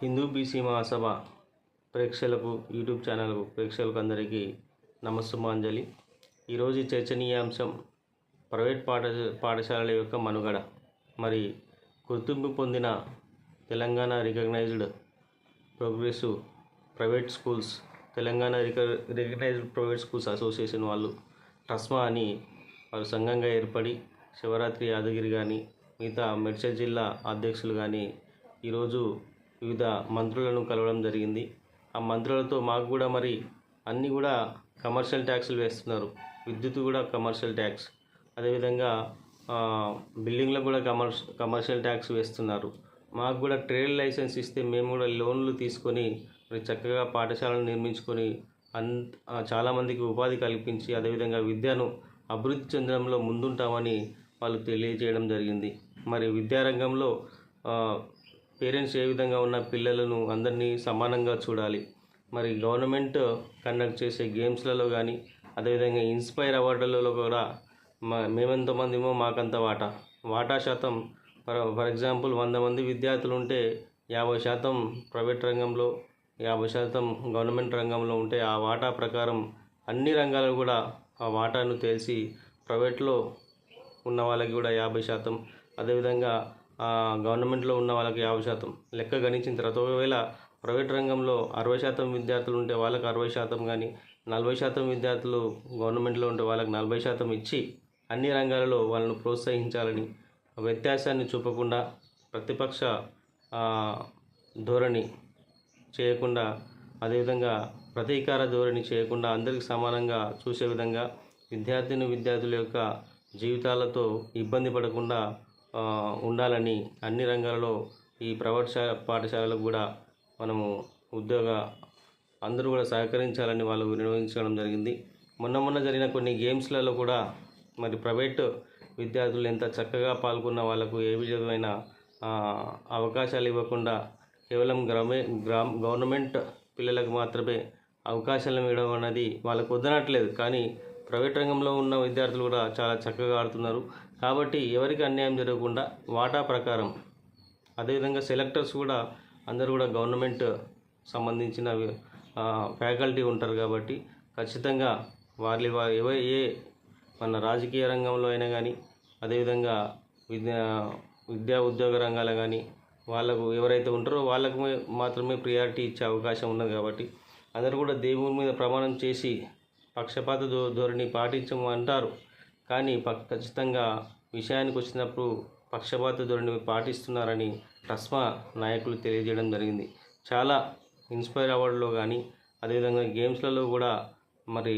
Hindu BC మహాసభ ప్రేక్షకులకు YouTube channel ప్రేక్షకులకు అందరికీ నమస్సుమాంజలి. ఈరోజు చర్చనీయాంశం ప్రైవేట్ పాఠ పాఠశాలల యొక్క మనుగడ. మరి గుర్తింపు పొందిన Telangana recognised progressive private schools Telangana రిక recognised private schools association వాళ్ళు ట్రస్మా అని వారు సంఘంగా ఏర్పడి శివరాత్రి యాదగిరి కానీ మిగతా మెడ్చల్ జిల్లా అధ్యక్షులు కానీ ఈరోజు వివిధ మంత్రులను కలవడం జరిగింది. ఆ మంత్రులతో మాకు కూడా మరి అన్నీ కూడా కమర్షియల్ ట్యాక్స్లు వేస్తున్నారు. విద్యుత్ కూడా కమర్షియల్ ట్యాక్స్. అదేవిధంగా బిల్డింగ్లకు కూడా కమర్ష కమర్షియల్ ట్యాక్స్ వేస్తున్నారు. మాకు కూడా ట్రేడ్ లైసెన్స్ ఇస్తే మేము కూడా లోన్లు తీసుకొని మరి చక్కగా పాఠశాలను నిర్మించుకొని అన్ చాలామందికి ఉపాధి కల్పించి అదేవిధంగా విద్యను అభివృద్ధి చెందడంలో ముందుంటామని వాళ్ళు తెలియజేయడం జరిగింది. మరి విద్యారంగంలో పేరెంట్స్ ఏ విధంగా ఉన్న పిల్లలను అందరినీ సమానంగా చూడాలి. మరి గవర్నమెంట్ కండక్ట్ చేసే గేమ్స్లలో కానీ అదేవిధంగా ఇన్స్పైర్ అవార్డులలో కూడా మా మేమెంతమందిమో మాకంత వాటా. వాటా శాతం ఫర్ ఫర్ ఎగ్జాంపుల్ వంద మంది విద్యార్థులు ఉంటే యాభై శాతం ప్రైవేట్ రంగంలో యాభై శాతం గవర్నమెంట్ రంగంలో ఉంటే ఆ వాటా ప్రకారం అన్ని రంగాలు కూడా ఆ వాటాను తెలిసి ప్రైవేట్లో ఉన్న వాళ్ళకి కూడా యాభై శాతం. అదేవిధంగా గవర్నమెంట్లో ఉన్న వాళ్ళకి యాభై శాతం. లెక్క గణించిన తర్వాత ఒకవేళ ప్రైవేట్ రంగంలో అరవై శాతం విద్యార్థులు ఉంటే వాళ్ళకి అరవై శాతం కానీ నలభై శాతం విద్యార్థులు గవర్నమెంట్లో ఉంటే వాళ్ళకి నలభై శాతం ఇచ్చి అన్ని రంగాలలో వాళ్ళను ప్రోత్సహించాలని వ్యత్యాసాన్ని చూపకుండా ప్రతిపక్ష ధోరణి చేయకుండా అదేవిధంగా ప్రతీకార ధోరణి చేయకుండా అందరికి సమానంగా చూసే విధంగా విద్యార్థిని విద్యార్థుల యొక్క జీవితాలతో ఇబ్బంది పడకుండా ఉండాలని అన్ని రంగాలలో ఈ ప్రైవేట్ శా పాఠశాలలకు కూడా మనము ఉద్యోగ అందరూ కూడా సహకరించాలని వాళ్ళు నిర్వహించడం జరిగింది. మొన్న మొన్న జరిగిన కొన్ని గేమ్స్లలో కూడా మరి ప్రైవేట్ విద్యార్థులు ఎంత చక్కగా పాల్గొన్న వాళ్ళకు ఏ విధమైన అవకాశాలు ఇవ్వకుండా కేవలం గ్రామే గ్రామ్ గవర్నమెంట్ పిల్లలకు మాత్రమే అవకాశాలు ఇవ్వడం అనేది వాళ్ళకు వద్దనట్లేదు. కానీ ప్రైవేట్ రంగంలో ఉన్న విద్యార్థులు కూడా చాలా చక్కగా ఆడుతున్నారు. కాబట్టి ఎవరికి అన్యాయం జరగకుండా వాటా ప్రకారం అదేవిధంగా సెలెక్టర్స్ కూడా అందరూ కూడా గవర్నమెంట్ సంబంధించిన ఫ్యాకల్టీ ఉంటారు కాబట్టి ఖచ్చితంగా వారి వా- ఎవ ఏ మన రాజకీయ రంగంలో అయినా కానీ అదేవిధంగా విద్యా విద్యా ఉద్యోగ రంగాలు కానీ వాళ్ళకు ఎవరైతే ఉంటారో వాళ్ళకు మాత్రమే ప్రియారిటీ ఇచ్చే అవకాశం ఉన్నది కాబట్టి అందరూ కూడా దేవుని మీద ప్రమాణం చేసి పక్షపాత ధో ధోరణి పాటించము అంటారు. కానీ పక్ ఖచ్చితంగా విషయానికి వచ్చినప్పుడు పక్షపాత ధోరణి పాటిస్తున్నారని టస్మా నాయకులు తెలియజేయడం జరిగింది. చాలా ఇన్స్పైర్ అవార్డులో కానీ అదేవిధంగా గేమ్స్లలో కూడా మరి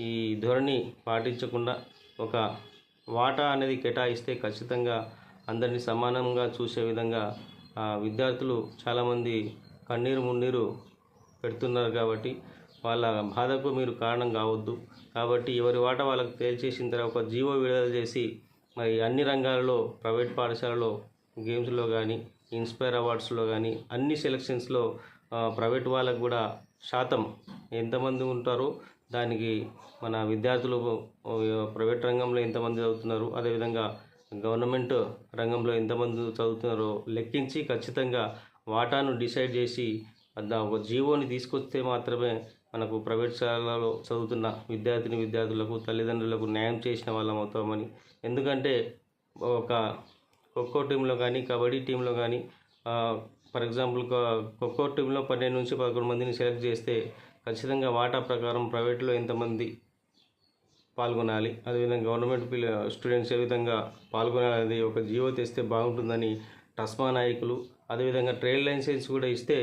ఈ ధోరణి పాటించకుండా ఒక వాటా అనేది కేటాయిస్తే ఖచ్చితంగా అందరినీ సమానంగా చూసే విధంగా ఆ, విద్యార్థులు చాలామంది కన్నీరు మున్నీరు పెడుతున్నారు కాబట్టి వాళ్ళ బాధకు మీరు కారణం కావద్దు. కాబట్టి ఎవరి వాట వాళ్ళకి తేల్చేసిన తర్వాత ఒక జీవో విడుదల చేసి మరి అన్ని రంగాలలో ప్రైవేట్ పాఠశాలలో గేమ్స్లో కానీ ఇన్స్పైర్ అవార్డ్స్లో కానీ అన్ని సెలక్షన్స్లో ప్రైవేట్ వాళ్ళకు కూడా శాతం ఎంతమంది ఉంటారో దానికి మన విద్యార్థులు ప్రైవేట్ రంగంలో ఎంతమంది చదువుతున్నారు అదేవిధంగా గవర్నమెంట్ రంగంలో ఎంతమంది చదువుతున్నారో లెక్కించి ఖచ్చితంగా వాటాను డిసైడ్ చేసి ఒక జీవోని తీసుకొస్తే మాత్రమే మనకు ప్రైవేట్ శాలలో చదువుతున్న విద్యార్థిని విద్యార్థులకు తల్లిదండ్రులకు న్యాయం చేసిన వాళ్ళం అవుతామని. ఎందుకంటే ఒక ఖోఖో టీంలో కానీ కబడ్డీ టీంలో కానీ ఫర్ ఎగ్జాంపుల్ ఖోఖో టీంలో పన్నెండు నుంచి పదకొండు మందిని సెలెక్ట్ చేస్తే ఖచ్చితంగా వాటా ప్రకారం ప్రైవేట్లో ఎంతమంది పాల్గొనాలి? అదేవిధంగా గవర్నమెంట్ పిల్ల స్టూడెంట్స్ ఏ విధంగా పాల్గొనాలనేది ఒక జీవో తెస్తే బాగుంటుందని టస్మా నాయకులు అదేవిధంగా ట్రేడ్ లైసెన్స్ కూడా ఇస్తే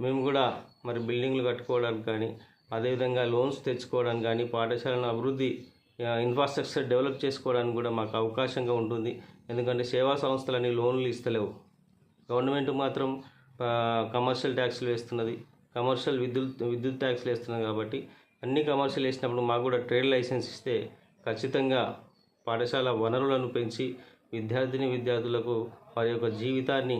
మేము కూడా మరి బిల్డింగ్లు కట్టుకోవడానికి కానీ అదేవిధంగా లోన్స్ తెచ్చుకోవడానికి కానీ పాఠశాలను అభివృద్ధి ఇన్ఫ్రాస్ట్రక్చర్ డెవలప్ చేసుకోవడానికి కూడా మాకు అవకాశంగా ఉంటుంది. ఎందుకంటే సేవా సంస్థలని లోన్లు ఇస్తలేవు. గవర్నమెంట్ మాత్రం కమర్షియల్ ట్యాక్స్లు వేస్తున్నది. కమర్షియల్ విద్యుత్ విద్యుత్ ట్యాక్స్లు వేస్తున్నది కాబట్టి అన్ని కమర్షియల్ వేసినప్పుడు మాకు కూడా ట్రేడ్ లైసెన్స్ ఇస్తే ఖచ్చితంగా పాఠశాల వనరులను పెంచి విద్యార్థిని విద్యార్థులకు వారి యొక్క జీవితాన్ని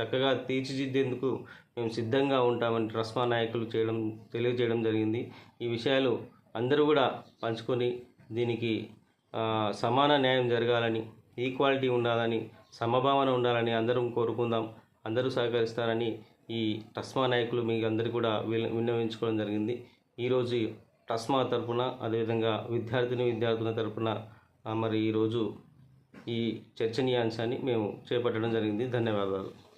చక్కగా తీర్చిదిద్దేందుకు మేము సిద్ధంగా ఉంటామని ట్రస్మా నాయకులు చేయడం తెలియజేయడం జరిగింది. ఈ విషయాలు అందరూ కూడా పంచుకొని దీనికి సమాన న్యాయం జరగాలని ఈక్వాలిటీ ఉండాలని సమభావన ఉండాలని అందరం కోరుకుందాం. అందరూ సహకరిస్తారని ఈ టస్మా నాయకులు మీకు అందరికీ కూడా విన్నవించుకోవడం జరిగింది. ఈరోజు టస్మా తరఫున అదేవిధంగా విద్యార్థిని విద్యార్థుల తరఫున మరి ఈరోజు ఈ చర్చనీయాంశాన్ని మేము చేపట్టడం జరిగింది. ధన్యవాదాలు.